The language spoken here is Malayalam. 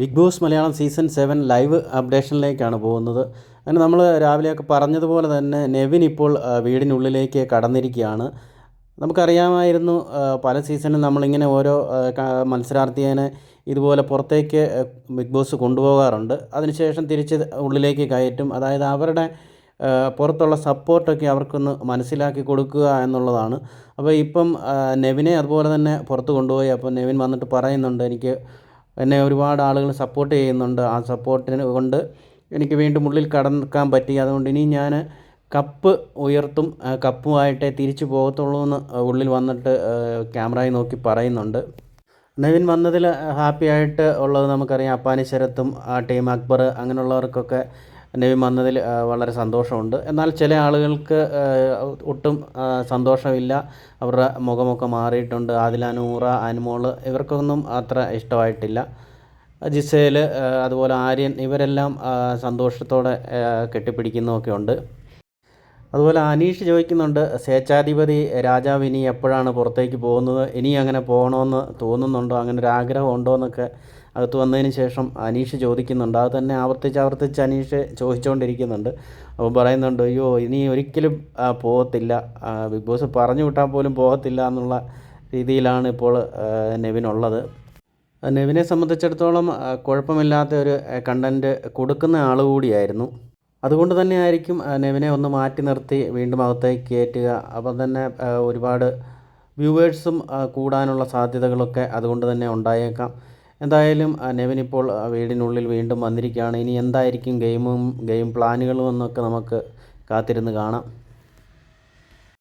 Big Boss Malayalam season seven live അപ്ഡേഷനിലേക്കാണ് പോകുന്നത്. അങ്ങനെ നമ്മൾ രാവിലെയൊക്കെ പറഞ്ഞതുപോലെ തന്നെ നെവിൻ ഇപ്പോൾ വീടിനുള്ളിലേക്ക് കടന്നിരിക്കുകയാണ്. നമുക്കറിയാമായിരുന്നു പല സീസണിലും നമ്മളിങ്ങനെ ഓരോ മത്സരാർത്ഥിയെ ഇതുപോലെ പുറത്തേക്ക് ബിഗ് ബോസ് കൊണ്ടുപോകാറുണ്ട്. അതിനുശേഷം തിരിച്ച് ഉള്ളിലേക്ക് കയറ്റും. അതായത് അവരുടെ പുറത്തുള്ള സപ്പോർട്ടൊക്കെ അവർക്കൊന്ന് മനസ്സിലാക്കി കൊടുക്കുക എന്നുള്ളതാണ്. അപ്പോൾ ഇപ്പം നെവിനെ അതുപോലെ തന്നെ പുറത്ത് കൊണ്ടുപോയി. അപ്പോൾ നെവിൻ വന്നിട്ട് പറയുന്നുണ്ട് എനിക്ക് എന്നെ ഒരുപാട് ആളുകൾ സപ്പോർട്ട് ചെയ്യുന്നുണ്ട്. ആ സപ്പോർട്ടിന് കൊണ്ട് എനിക്ക് വീണ്ടും ഉള്ളിൽ കടക്കാൻ പറ്റി. അതുകൊണ്ട് ഇനി ഞാൻ കപ്പ് ഉയർത്തും കപ്പുമായിട്ടേ തിരിച്ചു പോകത്തുള്ളൂ എന്ന് ഉള്ളിൽ വന്നിട്ട് ക്യാമറയിൽ നോക്കി പറയുന്നുണ്ട്. നവീൻ വന്നതിൽ ഹാപ്പി ആയിട്ട് ഉള്ളത് നമുക്കറിയാം. അപ്പാനി ശരത്തും ആ ടീം അക്ബർ അങ്ങനെയുള്ളവർക്കൊക്കെ നെവിൻ വന്നതിൽ വളരെ സന്തോഷമുണ്ട്. എന്നാൽ ചില ആളുകൾക്ക് ഒട്ടും സന്തോഷമില്ല. അവരുടെ മുഖമൊക്കെ മാറിയിട്ടുണ്ട്. ആദില നൂറ അനുമോൾ ഇവർക്കൊന്നും അത്ര ഇഷ്ടമായിട്ടില്ല. ജിസേൽ അതുപോലെ ആര്യൻ ഇവരെല്ലാം സന്തോഷത്തോടെ കെട്ടിപ്പിടിക്കുന്നതൊക്കെ ഉണ്ട്. അതുപോലെ അനീഷ് ചോദിക്കുന്നുണ്ട് സ്വേച്ഛാധിപതി രാജാവ് ഇനി എപ്പോഴാണ് പുറത്തേക്ക് പോകുന്നത്? ഇനി അങ്ങനെ പോകണമെന്ന് തോന്നുന്നുണ്ടോ? അങ്ങനെ ഒരു ആഗ്രഹം ഉണ്ടോ? എന്നൊക്കെ അകത്ത് വന്നതിന് ശേഷം അനീഷ് ചോദിക്കുന്നുണ്ട്. അത് തന്നെ ആവർത്തിച്ച് ആവർത്തിച്ച് അനീഷ് ചോദിച്ചുകൊണ്ടിരിക്കുന്നുണ്ട് അപ്പോൾ പറയുന്നുണ്ട് അയ്യോ ഇനി ഒരിക്കലും പോകത്തില്ല ബിഗ് ബോസ് പറഞ്ഞു വിട്ടാൽ പോലും പോകത്തില്ല എന്നുള്ള രീതിയിലാണ് ഇപ്പോൾ നെവിനുള്ളത് നെവിനെ സംബന്ധിച്ചിടത്തോളം കുഴപ്പമില്ലാത്ത ഒരു കണ്ടന്റ് കൊടുക്കുന്ന ആൾ കൂടിയായിരുന്നു. അതുകൊണ്ട് തന്നെ ആയിരിക്കും നെവിനെ ഒന്ന് മാറ്റി നിർത്തി വീണ്ടും അകത്തേക്ക് കയറ്റുക. അപ്പം തന്നെ ഒരുപാട് വ്യൂവേഴ്സും കൂടാനുള്ള സാധ്യതകളൊക്കെ അതുകൊണ്ട് തന്നെ ഉണ്ടായേക്കാം. എന്തായാലും ആ, വീടിനുള്ളിൽ വീണ്ടും വന്നിരിക്കുകയാണ്. ഇനി എന്തായിരിക്കും ഗെയിമും ഗെയിം പ്ലാനുകളും എന്നൊക്കെ നമുക്ക് കാത്തിരുന്ന് കാണാം.